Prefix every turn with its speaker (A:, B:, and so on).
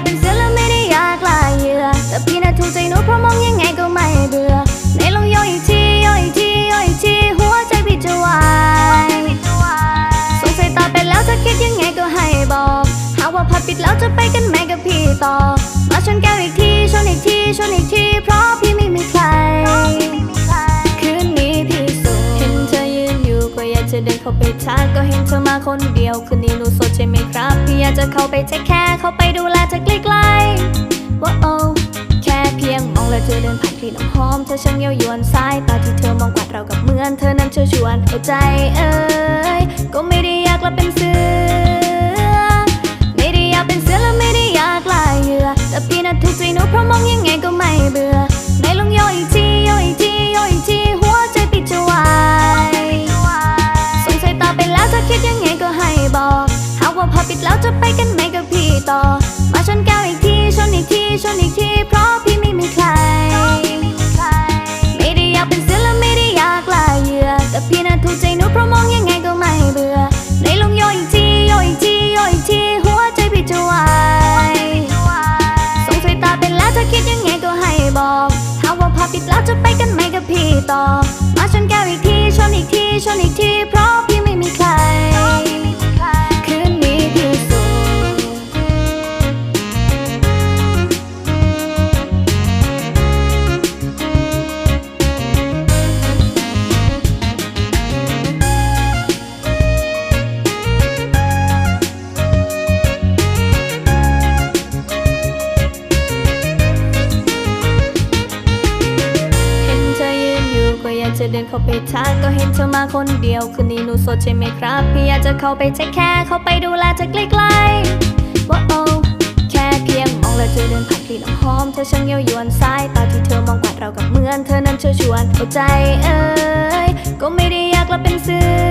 A: ากเป็นเสือและไม่ได้อยากลายเหยื่อแต่พี่น่ะถูกใจหนูเพราะมองยังไงก็ไม่เบื่อในลองย่อีกทีย่อีกทีย่อีกทีหัวใจพี่จะวายสงสัยตาเป็นแล้วจะคิดยังไงก็ให้บอก หาว่าพัดปิดแล้วจะไปกันไหมกับพี่ต่อ เข้าไปทักก็เห็นเธอมาคนเดียว คืนนี้หนูโสดใช่ไหมครับพี่อยากจะเข้าไปเทคแคร์เข้าไปดูแลเธอใกล้ๆว่าโอ้แค่เพียงมองและเธอเดินผ่านกลิ่นน้ำหอมเธอช่างเย้ายวนสายตาที่เธอมองกวาดเรากับเหมือนเธอนั้นเชิญชวนเอาใจเอ้ยก็ไม่ได้อยากละเป็นเสือ ปิดแล้วจะไปกันไหมกับพี่ต่อ มาชนแก้วอีกทีชนอีกทีชนอีกที เพราะพี่ไม่มีใคร ไม่ได้อยากเป็นเสือและไม่ได้อยากลายเหยื่อแต่พี่น่ะถูกใจหนูเพราะมองยังไงก็ไม่เบื่อไหนลงโยอีกทีโยอีกทีโยอีกทีหัวใจพี่จะวายสงสัยตาเป็นแล้วจะคิดยังไงก็ให้บอกหาว่าพอปิดแล้วจะไปกันไหมกับพี่ต่อ มาชนแก้วอีกทีชนอีกทีชนอีกทีเพราะ เดินเข้าไปทักก็เห็นเธอมาคนเดียว คืนนี้หนูโสดใช่ไหมครับ พี่อยากจะเข้าไปเช็คแค่เข้าไปดูแลเธอใกล้ๆว้าโอ้แค่เพียงมองและเธอเดินผ่านกลิ่นหอมเธอช่างเย้ายวนสายตาที่เธอมองกวาดเรากับเหมือนเธอนั้นเชิญชวนเอาใจเอ้ยก็ไม่ได้อยากละเป็นเสือ